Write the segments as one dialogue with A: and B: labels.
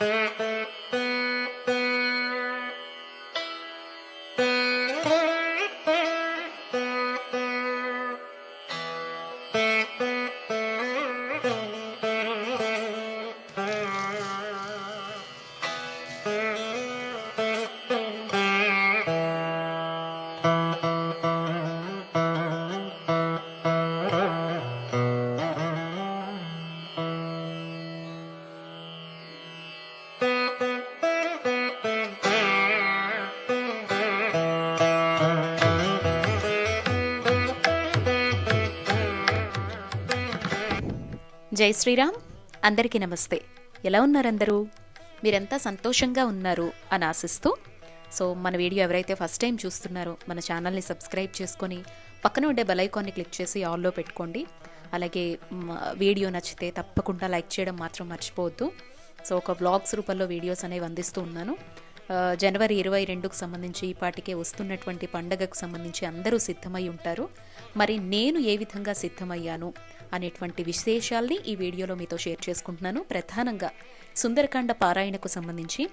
A: Mm-hmm. జై శ్రీరామ్. అందరికీ నమస్తే. ఎలా ఉన్నారందరూ? మీరంతా సంతోషంగా ఉన్నారు అని ఆశిస్తూ సో మన వీడియో ఎవరైతే ఫస్ట్ టైం చూస్తున్నారో మన ఛానల్ని సబ్స్క్రైబ్ చేసుకొని పక్కన ఉండే బెల్ క్లిక్ చేసి ఆల్లో పెట్టుకోండి. అలాగే వీడియో నచ్చితే తప్పకుండా లైక్ చేయడం మాత్రం మర్చిపోవద్దు. సో ఒక వ్లాగ్స్ రూపంలో వీడియోస్ అనేవి అందిస్తూ ఉన్నాను. జనవరి ఇరవై రెండుకు సంబంధించి ఈ పాటికే వస్తున్నటువంటి పండగకు సంబంధించి అందరూ సిద్ధమై ఉంటారు. మరి నేను ఏ విధంగా సిద్ధమయ్యాను? అనేటువంటి విశేషాల్ని ఈ వీడియోలో మీతో షేర్ చేసుకుంటున్నాను. ప్రధానంగా సుందరకాండ పారాయణకు సంబంధించి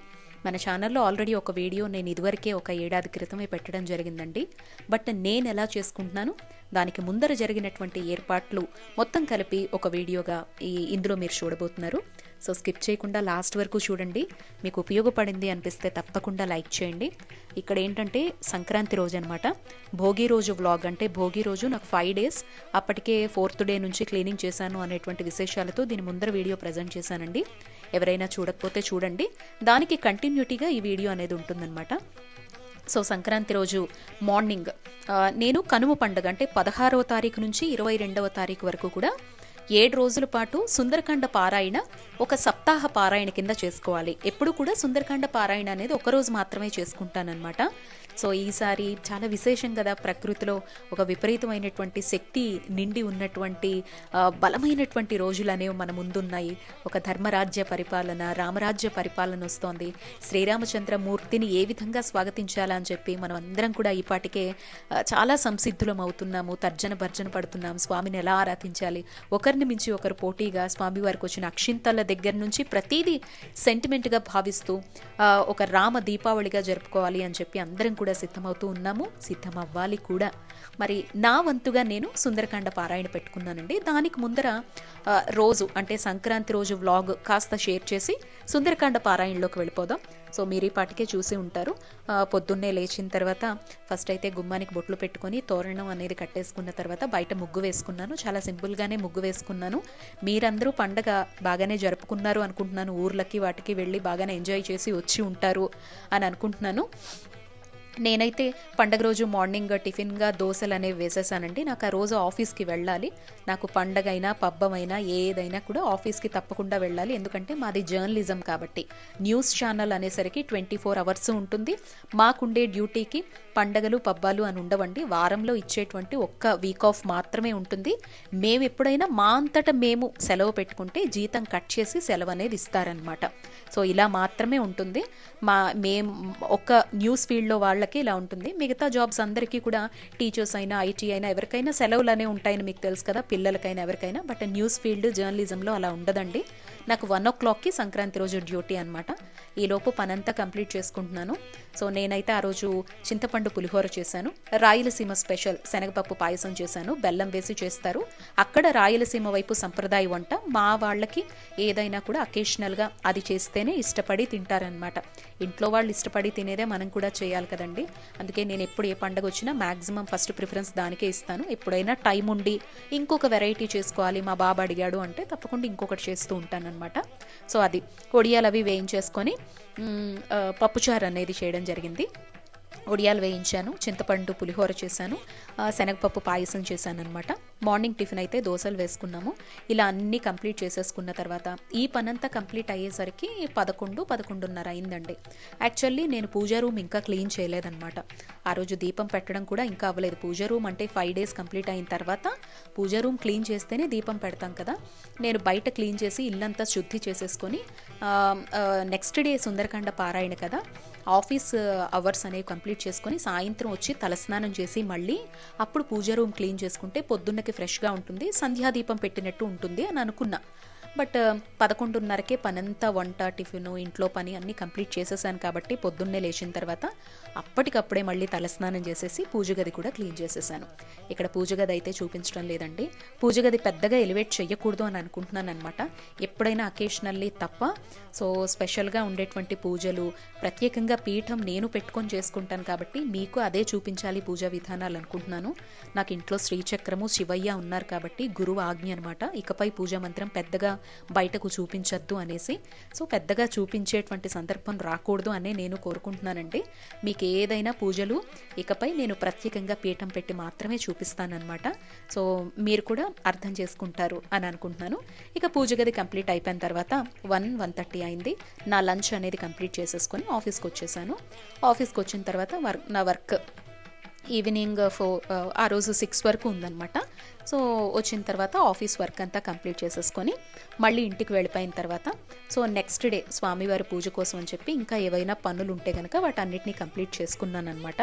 A: మన ఛానల్లో ఆల్రెడీ ఒక వీడియో నేను ఇదివరకే ఒక ఏడాది క్రితమే పెట్టడం జరిగిందండి. బట్ నేను ఎలా చేసుకుంటున్నాను? దానికి ముందర జరిగినటువంటి ఏర్పాట్లు మొత్తం కలిపి ఒక వీడియోగా ఈ ఇందులో మీరు చూడబోతున్నారు. సో స్కిప్ చేయకుండా లాస్ట్ వరకు చూడండి. మీకు ఉపయోగపడింది అనిపిస్తే తప్పకుండా లైక్ చేయండి. ఇక్కడ ఏంటంటే సంక్రాంతి రోజు అనమాట భోగి రోజు వ్లాగ్ అంటే భోగి రోజు నాకు ఫైవ్ డేస్ అప్పటికే ఫోర్త్ డే నుంచి క్లీనింగ్ చేశాను అనేటువంటి విశేషాలతో దీని ముందర వీడియో ప్రజెంట్ చేశానండి. ఎవరైనా చూడకపోతే చూడండి. దానికి కంటిన్యూటీగా ఈ వీడియో అనేది ఉంటుందన్నమాట. సో సంక్రాంతి రోజు మార్నింగ్ నేను కనుమ పండుగ అంటే పదహారవ తారీఖు నుంచి ఇరవై రెండవ తారీఖు వరకు కూడా ఏడు రోజుల పాటు సుందరకాండ పారాయణ ఒక సప్తాహ పారాయణ కింద చేసుకోవాలి. ఎప్పుడు కూడా సుందరకాండ పారాయణ అనేది ఒక రోజు మాత్రమే చేసుకుంటానన్నమాట. సో ఈసారి చాలా విశేషం కదా ప్రకృతిలో ఒక విపరీతమైనటువంటి శక్తి నిండి ఉన్నటువంటి బలమైనటువంటి రోజులు అనేవి మన ముందున్నాయి. ఒక ధర్మరాజ్య పరిపాలన రామరాజ్య పరిపాలన వస్తోంది. శ్రీరామచంద్ర మూర్తిని ఏ విధంగా స్వాగతించాలా అని చెప్పి మనం అందరం కూడా ఈ పాటికే చాలా సంసిద్ధులం అవుతున్నాము తర్జన భర్జన పడుతున్నాం స్వామిని ఎలా ఆరాధించాలి? ఒకరిని మించి ఒకరు పోటీగా స్వామి వారికి వచ్చిన అక్షింతల దగ్గర నుంచి ప్రతిదీ సెంటిమెంట్గా భావిస్తూ ఒక రామ దీపావళిగా జరుపుకోవాలి అని చెప్పి అందరం కూడా సిద్ధమవుతూ ఉన్నాము సిద్ధం అవ్వాలి కూడా. మరి నా వంతుగా నేను సుందరకాండ పారాయణ పెట్టుకున్నానండి. దానికి ముందర రోజు అంటే సంక్రాంతి రోజు వ్లాగ్ కాస్త షేర్ చేసి సుందరకాండ పారాయణలోకి వెళ్ళిపోదాం. సో మీరు ఈ పాటికే చూసి ఉంటారు. పొద్దున్నే లేచిన తర్వాత ఫస్ట్ అయితే గుమ్మానికి బొట్లు పెట్టుకొని తోరణం అనేది కట్టేసుకున్న తర్వాత బయట ముగ్గు వేసుకున్నాను. చాలా సింపుల్గానే ముగ్గు వేసుకున్నాను. మీరందరూ పండగ బాగానే జరుపుకున్నారు అనుకుంటున్నాను. ఊర్లకి వాటికి వెళ్ళి బాగానే ఎంజాయ్ చేసి వచ్చి ఉంటారు అని అనుకుంటున్నాను. నేనైతే పండగ రోజు మార్నింగ్ టిఫిన్గా దోశలు అనేవి వేసేసానండి. నాకు ఆ రోజు ఆఫీస్కి వెళ్ళాలి. నాకు పండగ అయినా పబ్బమైనా ఏదైనా కూడా ఆఫీస్కి తప్పకుండా వెళ్ళాలి. ఎందుకంటే మాది జర్నలిజం కాబట్టి. న్యూస్ ఛానల్ అనేసరికి ట్వంటీ ఫోర్ అవర్స్ ఉంటుంది. మాకుండే డ్యూటీకి పండగలు పబ్బాలు అని ఉండవండి. వారంలో ఇచ్చేటువంటి ఒక్క వీక్ ఆఫ్ మాత్రమే ఉంటుంది. మేము ఎప్పుడైనా మా అంతటా మేము సెలవు పెట్టుకుంటే జీతం కట్ చేసి సెలవు అనేది ఇస్తారనమాట సో ఇలా మాత్రమే ఉంటుంది. మా మేము ఒక న్యూస్ ఫీల్డ్లో వాళ్ళకి ఇలా ఉంటుంది. మిగతా జాబ్స్ అందరికీ కూడా టీచర్స్ అయినా ఐటీ అయినా ఎవరికైనా సెలవులనే ఉంటాయని మీకు తెలుసు కదా పిల్లలకైనా ఎవరికైనా. బట్ న్యూస్ ఫీల్డ్ జర్నలిజంలో అలా ఉండదండి. నాకు వన్ ఓ క్లాక్కి సంక్రాంతి రోజు డ్యూటీ అనమాట ఈలోపు పనంతా కంప్లీట్ చేసుకుంటున్నాను. సో నేనైతే ఆ రోజు చింతపండు పులిహోర చేశాను. రాయలసీమ స్పెషల్ శనగపప్పు పాయసం చేశాను. బెల్లం వేసి చేస్తారు. అక్కడ రాయలసీమ వైపు సంప్రదాయ వంట. మా వాళ్ళకి ఏదైనా కూడా అకేషనల్గా అది చేస్తేనే ఇష్టపడి తింటారనమాట ఇంట్లో వాళ్ళు ఇష్టపడి తినేదే మనం కూడా చేయాలి కదండి. అందుకే నేను ఎప్పుడు ఏ పండగ వచ్చినా మ్యాక్సిమం ఫస్ట్ ప్రిఫరెన్స్ దానికే ఇస్తాను. ఎప్పుడైనా టైం ఉండి ఇంకొక వెరైటీ చేసుకోవాలి. మా బాబు అడిగాడు అంటే తప్పకుండా ఇంకొకటి చేస్తూ అనమాట. సో అది ఒడియాలు అవి వేయించేసుకొని పప్పుచారు అనేది చేయడం జరిగింది. ఒడియాలు వేయించాను చింతపండు పులిహోర చేశాను శనగపప్పు పాయసం చేశాను అనమాట మార్నింగ్ టిఫిన్ అయితే దోశలు వేసుకున్నాము. ఇలా అన్నీ కంప్లీట్ చేసేసుకున్న తర్వాత ఈ పనంతా కంప్లీట్ అయ్యేసరికి పదకొండు పదకొండున్నర అయిందండి. యాక్చువల్లీ నేను పూజా రూమ్ ఇంకా క్లీన్ చేయలేదన్నమాట. ఆ రోజు దీపం పెట్టడం కూడా ఇంకా అవ్వలేదు. పూజ రూమ్ అంటే ఫైవ్ డేస్ కంప్లీట్ అయిన తర్వాత పూజా రూమ్ క్లీన్ చేస్తేనే దీపం పెడతాం కదా. నేను బయట క్లీన్ చేసి ఇల్లంతా శుద్ధి చేసేసుకొని నెక్స్ట్ డే సుందరకాండ పారాయణ కదా ఆఫీస్ uh, అవర్స్ అనేవి కంప్లీట్ చేసుకొని సాయంత్రం వచ్చి తలస్నానం చేసి మళ్ళీ అప్పుడు పూజ రూమ్ క్లీన్ చేసుకుంటే పొద్దున్నకి ఫ్రెష్గా ఉంటుంది సంధ్యాదీపం పెట్టినట్టు ఉంటుంది అని అనుకున్నా. బట్ పదకొండున్నరకే పనంతా వంట టిఫిన్ ఇంట్లో పని అన్నీ కంప్లీట్ చేసేసాను కాబట్టి పొద్దున్నే లేచిన తర్వాత అప్పటికప్పుడే మళ్ళీ తలస్నానం చేసేసి పూజ గది కూడా క్లీన్ చేసేసాను. ఇక్కడ పూజ గది అయితే చూపించడం లేదండి. పూజ గది పెద్దగా ఎలివేట్ చేయకూడదు అని అనుకుంటున్నాను అనమాట ఎప్పుడైనా అకేషనల్లీ తప్ప సో స్పెషల్గా ఉండేటువంటి పూజలు ప్రత్యేకంగా పీఠం నేను పెట్టుకొని చేసుకుంటాను కాబట్టి మీకు అదే చూపించాలి పూజా విధానాలు అనుకుంటున్నాను. నాకు ఇంట్లో శ్రీచక్రము శివయ్య ఉన్నారు కాబట్టి గురువు ఆజ్ఞ అనమాట ఇకపై పూజా మంత్రం పెద్దగా బయటకు చూపించద్దు అనేసి. సో పెద్దగా చూపించేటువంటి సందర్భం రాకూడదు అనే నేను కోరుకుంటున్నానండి. మీకు ఏదైనా పూజలు ఇకపై నేను ప్రత్యేకంగా పీఠం పెట్టి మాత్రమే చూపిస్తానన్నమాట. సో మీరు కూడా అర్థం చేసుకుంటారు అని అనుకుంటున్నాను. ఇక పూజ గది కంప్లీట్ అయిపోయిన తర్వాత వన్ వన్ థర్టీ అయింది. నా లంచ్ అనేది కంప్లీట్ చేసేసుకొని ఆఫీస్కి వచ్చేసాను. ఆఫీస్కి వచ్చిన తర్వాత వర్క్ నా వర్క్ ఈవినింగ్ ఫోర్ ఆ రోజు సిక్స్ వరకు ఉందన్నమాట. సో వచ్చిన తర్వాత ఆఫీస్ వర్క్ అంతా కంప్లీట్ చేసేసుకొని మళ్ళీ ఇంటికి వెళ్ళిపోయిన తర్వాత సో నెక్స్ట్ డే స్వామివారి పూజ కోసం అని చెప్పి ఇంకా ఏవైనా పనులు ఉంటే కనుక వాటన్నిటిని కంప్లీట్ చేసుకున్నాను అనమాట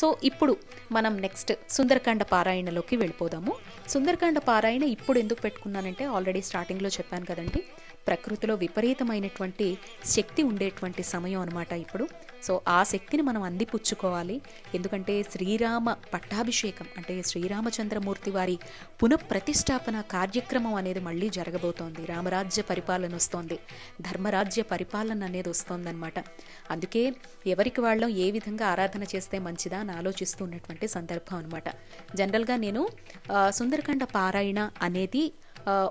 A: సో ఇప్పుడు మనం నెక్స్ట్ సుందరకాండ పారాయణలోకి వెళ్ళిపోదాము. సుందరకాండ పారాయణ ఇప్పుడు ఎందుకు పెట్టుకున్నానంటే ఆల్రెడీ స్టార్టింగ్లో చెప్పాను కదండి. ప్రకృతిలో విపరీతమైనటువంటి శక్తి ఉండేటువంటి సమయం అనమాట ఇప్పుడు. సో ఆ శక్తిని మనం అందిపుచ్చుకోవాలి. ఎందుకంటే శ్రీరామ పట్టాభిషేకం అంటే శ్రీరామచంద్రమూర్తి వారి పునఃప్రతిష్టాపన కార్యక్రమం అనేది మళ్ళీ జరగబోతోంది. రామరాజ్య పరిపాలన వస్తోంది. ధర్మరాజ్య పరిపాలన అనేది వస్తోందనమాట అందుకే ఎవరికి వాళ్ళం ఏ విధంగా ఆరాధన చేస్తే మంచిదా అని ఆలోచిస్తూ ఉన్నటువంటి సందర్భం అనమాట జనరల్గా నేను సుందరకాండ పారాయణ అనేది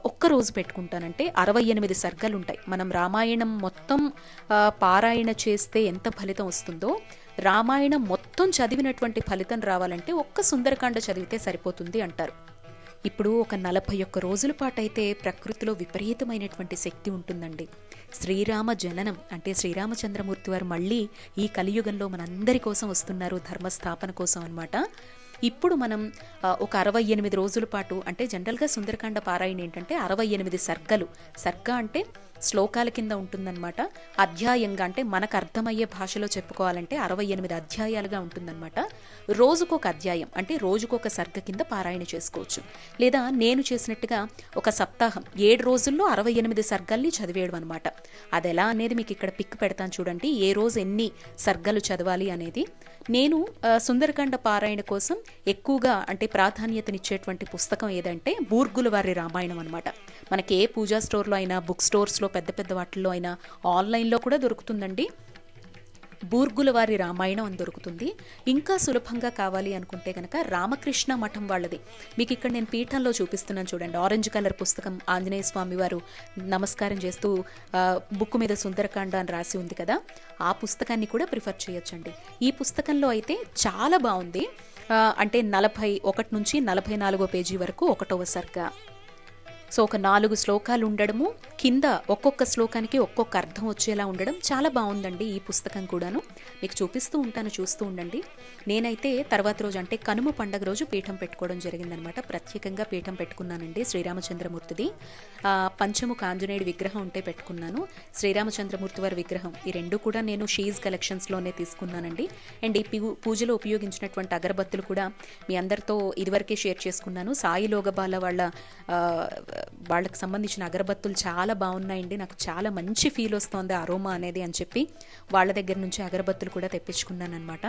A: ఒక్క రోజు పెట్టుకుంటానంటే అరవై ఎనిమిది సర్గలు ఉంటాయి మనం రామాయణం మొత్తం పారాయణ చేస్తే ఎంత ఫలితం వస్తుందో రామాయణం మొత్తం చదివినటువంటి ఫలితం రావాలంటే ఒక్క సుందరకాండ చదివితే సరిపోతుంది అంటారు. ఇప్పుడు ఒక నలభై ఒక్క రోజుల పాటు అయితే ప్రకృతిలో విపరీతమైనటువంటి శక్తి ఉంటుందండి. శ్రీరామ జననం అంటే శ్రీరామచంద్రమూర్తి వారు మళ్ళీ ఈ కలియుగంలో మనందరి కోసం వస్తున్నారు ధర్మస్థాపన కోసం అన్నమాట. ఇప్పుడు మనం ఒక అరవై ఎనిమిది రోజుల పాటు అంటే జనరల్గా సుందరకాండ పారాయణ ఏంటంటే అరవై ఎనిమిది సర్గలు. సర్గ అంటే శ్లోకాల కింద ఉంటుందన్నమాట. అధ్యాయంగా అంటే మనకు అర్థమయ్యే భాషలో చెప్పుకోవాలంటే అరవై ఎనిమిది అధ్యాయాలుగా ఉంటుందన్నమాట. రోజుకొక అధ్యాయం అంటే రోజుకొక సర్గ కింద పారాయణ చేసుకోవచ్చు. లేదా నేను చేసినట్టుగా ఒక సప్తాహం ఏడు రోజుల్లో అరవై ఎనిమిది సర్గల్ని చదివేయడం అనమాట అది ఎలా అనేది మీకు ఇక్కడ పిక్ పెడతాను చూడండి. ఏ రోజు ఎన్ని సర్గలు చదవాలి అనేది. నేను సుందరకాండ పారాయణ కోసం ఎక్కువగా అంటే ప్రాధాన్యతనిచ్చేటువంటి పుస్తకం ఏదంటే బూర్గుల వారి రామాయణం అనమాట మనకి ఏ పూజా స్టోర్లో అయినా బుక్ స్టోర్స్లో పెద్ద పెద్ద వాటిల్లో అయినా ఆన్లైన్లో కూడా దొరుకుతుందండి. బూర్గులవారి రామాయణం అని దొరుకుతుంది. ఇంకా సులభంగా కావాలి అనుకుంటే కనుక రామకృష్ణ మఠం వాళ్ళది. మీకు ఇక్కడ నేను పీఠంలో చూపిస్తున్నాను చూడండి. ఆరెంజ్ కలర్ పుస్తకం ఆంజనేయ స్వామి వారు నమస్కారం చేస్తూ బుక్ మీద సుందరకాండ అని రాసి ఉంది కదా. ఆ పుస్తకాన్ని కూడా ప్రిఫర్ చేయొచ్చండి. ఈ పుస్తకంలో అయితే చాలా బాగుంది. అంటే నలభై ఒకటి నుంచి నలభై నాలుగో పేజీ వరకు ఒకటవ సర్గా. సో ఒక నాలుగు శ్లోకాలు ఉండడము కింద ఒక్కొక్క శ్లోకానికి ఒక్కొక్క అర్థం వచ్చేలా ఉండడం చాలా బాగుందండి ఈ పుస్తకం కూడాను. మీకు చూపిస్తూ ఉంటాను చూస్తూ ఉండండి. నేనైతే తర్వాత రోజు అంటే కనుమ పండగ రోజు పీఠం పెట్టుకోవడం జరిగిందనమాట. ప్రత్యేకంగా పీఠం పెట్టుకున్నానండి శ్రీరామచంద్రమూర్తిది. పంచముఖ ఆంజనేయుడి విగ్రహం ఉంటే పెట్టుకున్నాను. శ్రీరామచంద్రమూర్తి వారి విగ్రహం. ఈ రెండు కూడా నేను షీజ్ కలెక్షన్స్లోనే తీసుకున్నానండి. అండ్ ఈ పూ- పూజలో ఉపయోగించినటువంటి అగరబత్తులు కూడా మీ అందరితో ఇదివరకే షేర్ చేసుకున్నాను. సాయి లోగబాల వాళ్ళ వాళ్ళకి సంబంధించిన అగరబత్తులు చాలా బాగున్నాయండి. నాకు చాలా మంచి ఫీల్ వస్తోంది అరోమా అనేది అని చెప్పి వాళ్ళ దగ్గర నుంచి అగరబత్తులు కూడా తెప్పించుకున్నాను అనమాట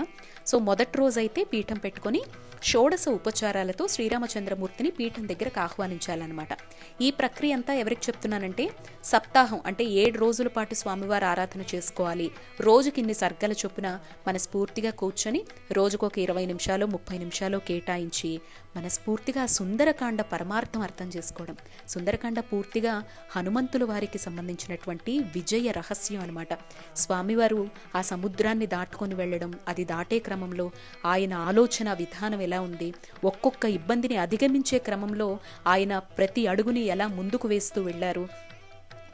A: సో మొదటి రోజు అయితే పీఠం పెట్టుకొని షోడశ ఉపచారాలతో శ్రీరామచంద్రమూర్తిని పీఠం దగ్గరకు ఆహ్వానించాలన్నమాట. ఈ ప్రక్రియ అంతా ఎవరికి చెప్తున్నానంటే సప్తాహం అంటే ఏడు రోజుల పాటు స్వామివారి ఆరాధన చేసుకోవాలి. రోజుకి ఇన్ని సర్గల చొప్పున మనస్ఫూర్తిగా కూర్చొని రోజుకొక ఇరవై నిమిషాలు ముప్పై నిమిషాలు కేటాయించి మనస్ఫూర్తిగా సుందరకాండ పరమార్థం అర్థం చేసుకోవడం. సుందరకాండ పూర్తిగా హనుమంతుల వారికి సంబంధించినటువంటి విజయ రహస్యం అనమాట స్వామివారు ఆ సముద్రాన్ని దాటుకొని వెళ్ళడం అది దాటే క్రమంలో ఆయన ఆలోచన విధానం ఎలా ఉంది ఒక్కొక్క ఇబ్బందిని అధిగమించే క్రమంలో ఆయన ప్రతి అడుగుని ఎలా ముందుకు వేస్తూ వెళ్ళారు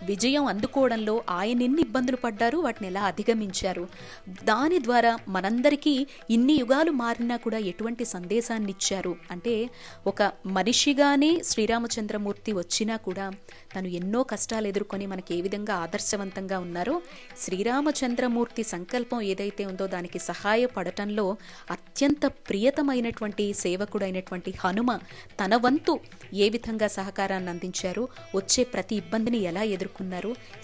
A: విజయం అందుకోవడంలో ఆయన ఎన్ని ఇబ్బందులు పడ్డారు వాటిని ఎలా అధిగమించారు? దాని ద్వారా మనందరికీ ఇన్ని యుగాలు మారినా కూడా ఎటువంటి సందేశాన్ని ఇచ్చారు? అంటే ఒక మనిషిగానే శ్రీరామచంద్రమూర్తి వచ్చినా కూడా తను ఎన్నో కష్టాలు ఎదుర్కొని మనకి ఏ విధంగా ఆదర్శవంతంగా ఉన్నారో శ్రీరామచంద్రమూర్తి సంకల్పం ఏదైతే ఉందో దానికి సహాయపడటంలో అత్యంత ప్రియతమైనటువంటి సేవకుడైనటువంటి హనుమ తన వంతు ఏ విధంగా సహకారాన్ని అందించారు వచ్చే ప్రతి ఇబ్బందిని ఎలా ఎదుర్కొన్నారు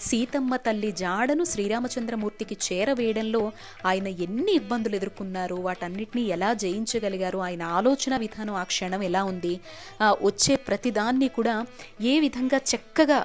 A: సీతమ్మ తల్లి జాడను శ్రీరామచంద్రమూర్తికి చేరవేయడంలో ఆయన ఎన్ని ఇబ్బందులు ఎదుర్కొన్నారు వాటన్నిటిని ఎలా జయించగలిగారు ఆయన ఆలోచన విధానం ఆ క్షణం ఎలా ఉంది వచ్చే ప్రతిదాన్ని కూడా ఏ విధంగా చక్కగా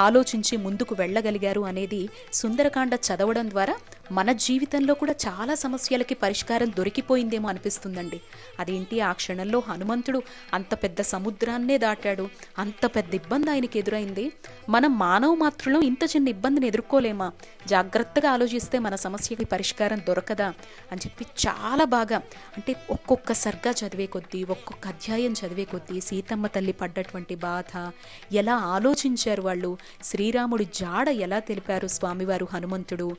A: ఆలోచించి ముందుకు వెళ్ళగలిగారు అనేది సుందరకాండ చదవడం ద్వారా మన జీవితంలో కూడా చాలా సమస్యలకి పరిష్కారం దొరికిపోయిందేమో అనిపిస్తుందండి. అదేంటి? ఆ క్షణంలో హనుమంతుడు అంత పెద్ద సముద్రాన్నే దాటాడు. అంత పెద్ద ఇబ్బంది ఆయనకి ఎదురైంది. మనం మానవ మాత్రలో ఇంత చిన్న ఇబ్బందిని ఎదుర్కోలేమా? జాగ్రత్తగా ఆలోచిస్తే మన సమస్యకి పరిష్కారం దొరకదా? అని చెప్పి చాలా బాగా అంటే ఒక్కొక్క సర్గా చదివే కొద్దీ ఒక్కొక్క అధ్యాయం చదివే కొద్దీ సీతమ్మ తల్లి పడ్డటువంటి బాధ ఎలా ఆలోచించారు వాళ్ళు? శ్రీరాముడి జాడ ఎలా తెలిపారు స్వామివారు హనుమంతుడు?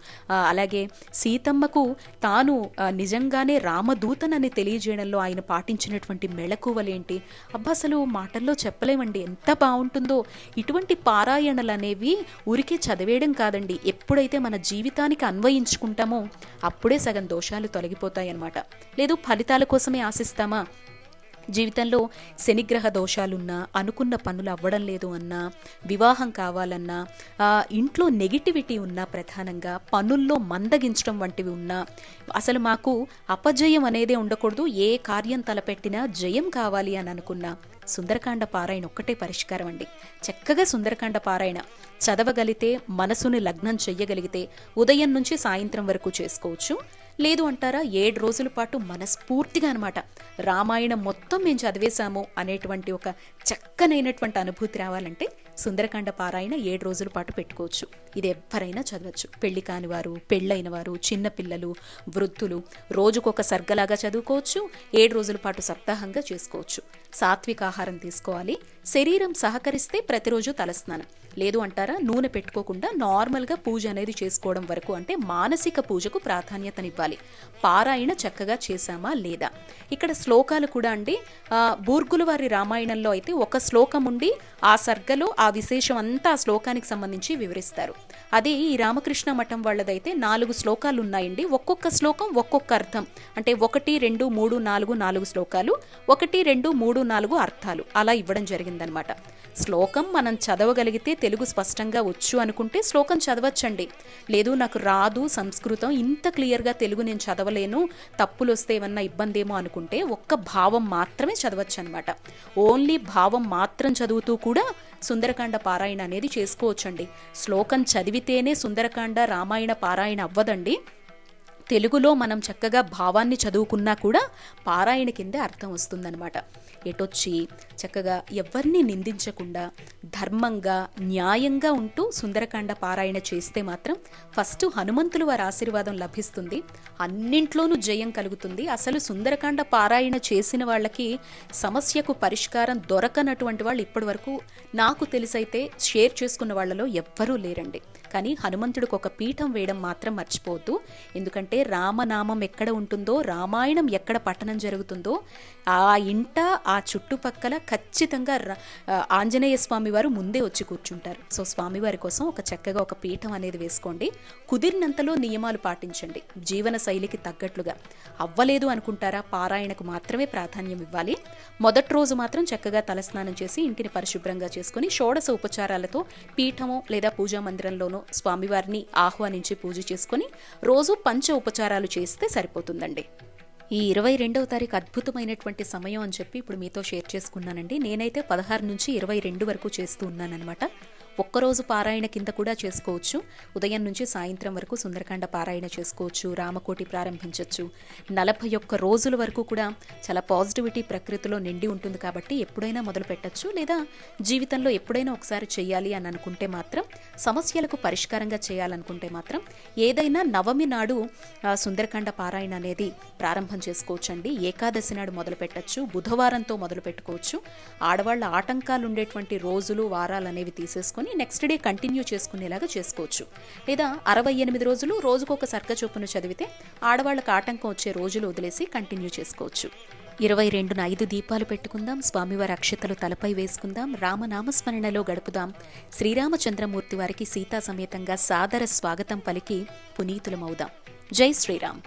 A: అలాగే సీతమ్మకు తాను నిజంగానే రామదూతనని తెలియజేయడంలో ఆయన పాటించినటువంటి మెళకువలేంటి? అబ్బా అసలు మాటల్లో చెప్పలేమండి. ఎంత బాగుంటుందో ఇటువంటి పారాయణలు అనేవి ఊరికే చదివేయడం కాదండి. ఎప్పుడైతే మన జీవితానికి అన్వయించుకుంటామో అప్పుడే సగం దోషాలు తొలగిపోతాయి అన్నమాట లేదు ఫలితాల కోసమే ఆశిస్తామా? జీవితంలో శనిగ్రహ దోషాలున్నా అనుకున్న పనులు అవ్వడం లేదు అన్నా వివాహం కావాలన్నా ఆ, ఇంట్లో నెగిటివిటీ ఉన్నా ప్రధానంగా పనుల్లో మందగించడం వంటివి ఉన్నా అసలు మాకు అపజయం అనేదే ఉండకూడదు. ఏ కార్యం తలపెట్టినా జయం కావాలి అని అనుకున్నా సుందరకాండ పారాయణ ఒక్కటే పరిష్కారం అండి. చక్కగా సుందరకాండ పారాయణ చదవగలిగితే మనసుని లగ్నం చెయ్యగలిగితే ఉదయం నుంచి సాయంత్రం వరకు చేసుకోవచ్చు. లేదు అంటారా? ఏడు రోజుల పాటు మనస్ఫూర్తిగా అనమాట రామాయణం మొత్తం మేము చదివేశాము అనేటువంటి ఒక చక్కనైనటువంటి అనుభూతి రావాలంటే సుందరకాండ పారాయణ ఏడు రోజుల పాటు పెట్టుకోవచ్చు. ఇది ఎవరైనా చదవచ్చు. పెళ్ళి కాని వారు పెళ్ళైన వారు చిన్నపిల్లలు వృద్ధులు రోజుకొక సర్గలాగా చదువుకోవచ్చు. ఏడు రోజుల పాటు సప్తాహంగా చేసుకోవచ్చు. సాత్విక ఆహారం తీసుకోవాలి. శరీరం సహకరిస్తే ప్రతిరోజు తలస్నానం. లేదు అంటారా నూనె పెట్టుకోకుండా నార్మల్గా పూజ అనేది చేసుకోవడం వరకు అంటే మానసిక పూజకు ప్రాధాన్యతనివ్వాలి. పారాయణ చక్కగా చేశామా లేదా? ఇక్కడ శ్లోకాలు కూడా అండి బూర్గుల వారి రామాయణంలో అయితే ఒక శ్లోకం ఉండి ఆ సర్గలో ఆ విశేషం అంతా ఆ శ్లోకానికి సంబంధించి వివరిస్తారు. అదే ఈ రామకృష్ణ మఠం వాళ్ళదైతే నాలుగు శ్లోకాలు ఉన్నాయండి. ఒక్కొక్క శ్లోకం ఒక్కొక్క అర్థం. అంటే ఒకటి రెండు మూడు నాలుగు నాలుగు శ్లోకాలు ఒకటి రెండు మూడు నాలుగు అర్థాలు. అలా ఇవ్వడం జరిగింది. జరిగిందనమాట. శ్లోకం మనం చదవగలిగితే తెలుగు స్పష్టంగా వచ్చు అనుకుంటే శ్లోకం చదవచ్చండి. లేదు నాకు రాదు సంస్కృతం ఇంత క్లియర్గా తెలుగు నేను చదవలేను తప్పులు వస్తే ఏమన్నా ఇబ్బంది ఏమో అనుకుంటే ఒక్క భావం మాత్రమే చదవచ్చు అనమాట ఓన్లీ భావం మాత్రం చదువుతూ కూడా సుందరకాండ పారాయణ అనేది చేసుకోవచ్చండి. శ్లోకం చదివితేనే సుందరకాండ రామాయణ పారాయణ అవ్వదండి. తెలుగులో మనం చక్కగా భావాన్ని చదువుకున్నా కూడా పారాయణ కిందే అర్థం వస్తుందన్నమాట. ఎటొచ్చి చక్కగా ఎవరిని నిందించకుండా ధర్మంగా న్యాయంగా ఉంటూ సుందరకాండ పారాయణ చేస్తే మాత్రం ఫస్ట్ హనుమంతులు వారి ఆశీర్వాదం లభిస్తుంది. అన్నింట్లోనూ జయం కలుగుతుంది. అసలు సుందరకాండ పారాయణ చేసిన వాళ్ళకి సమస్యకు పరిష్కారం దొరకనటువంటి వాళ్ళు ఇప్పటి వరకు నాకు తెలిసైతే షేర్ చేసుకున్న వాళ్ళలో ఎవ్వరూ లేరండి. కానీ హనుమంతుడికి ఒక పీఠం వేయడం మాత్రం మర్చిపోవద్దు. ఎందుకంటే రామనామం ఎక్కడ ఉంటుందో రామాయణం ఎక్కడ పట్టణం జరుగుతుందో ఆ ఇంట ఆ చుట్టుపక్కల ఖచ్చితంగా ఆంజనేయ స్వామి వారు ముందే వచ్చి కూర్చుంటారు. సో స్వామివారి కోసం ఒక చక్కగా ఒక పీఠం అనేది వేసుకోండి. కుదిరినంతలో నియమాలు పాటించండి. జీవన శైలికి తగ్గట్లుగా. అవ్వలేదు అనుకుంటారా? పారాయణకు మాత్రమే ప్రాధాన్యం ఇవ్వాలి. మొదటి రోజు మాత్రం చక్కగా తలస్నానం చేసి ఇంటిని పరిశుభ్రంగా చేసుకుని షోడశ ఉపచారాలతో పీఠము లేదా పూజా మందిరంలోనో స్వామివారిని ఆహ్వానించి పూజ చేసుకుని రోజు పంచ ఉపచారాలు చేస్తే సరిపోతుందండి. ఈ ఇరవై రెండవ తారీఖు అద్భుతమైనటువంటి సమయం అని చెప్పి ఇప్పుడు మీతో షేర్ చేసుకున్నానండి. నేనైతే పదహారు నుంచి ఇరవై రెండు వరకు చేస్తూ ఉన్నానన్నమాట. ఒక్కరోజు పారాయణ కింద కూడా చేసుకోవచ్చు. ఉదయం నుంచి సాయంత్రం వరకు సుందరకాండ పారాయణ చేసుకోవచ్చు. రామకోటి ప్రారంభించవచ్చు నలభై ఒక్క రోజుల వరకు కూడా చాలా పాజిటివిటీ ప్రకృతిలో నిండి ఉంటుంది కాబట్టి ఎప్పుడైనా మొదలు పెట్టచ్చు. లేదా జీవితంలో ఎప్పుడైనా ఒకసారి చేయాలి అని అనుకుంటే మాత్రం సమస్యలకు పరిష్కారంగా చేయాలనుకుంటే మాత్రం ఏదైనా నవమి నాడు సుందరకాండ పారాయణ అనేది ప్రారంభం చేసుకోవచ్చండి. ఏకాదశి నాడు మొదలు పెట్టచ్చు. బుధవారంతో మొదలు పెట్టుకోవచ్చు. ఆడవాళ్ళ ఆటంకాలు ఉండేటువంటి రోజులు వారాలు అనేవి తీసేసుకొని చేసుకుని నెక్స్ట్ డే కంటిన్యూ చేసుకునేలాగా చేసుకోవచ్చు. లేదా అరవై ఎనిమిది రోజులు రోజుకొక సర్క చొప్పున చదివితే ఆడవాళ్ళకు ఆటంకం వచ్చే రోజులు వదిలేసి కంటిన్యూ చేసుకోవచ్చు. ఇరవై రెండున ఐదు దీపాలు పెట్టుకుందాం స్వామివారి అక్షతలు తలపై వేసుకుందాం రామనామస్మరణలో గడుపుదాం. శ్రీరామచంద్రమూర్తి వారికి సీతా సమేతంగా సాదర స్వాగతం పలికి పునీతులమవుదాం. జై శ్రీరామ్.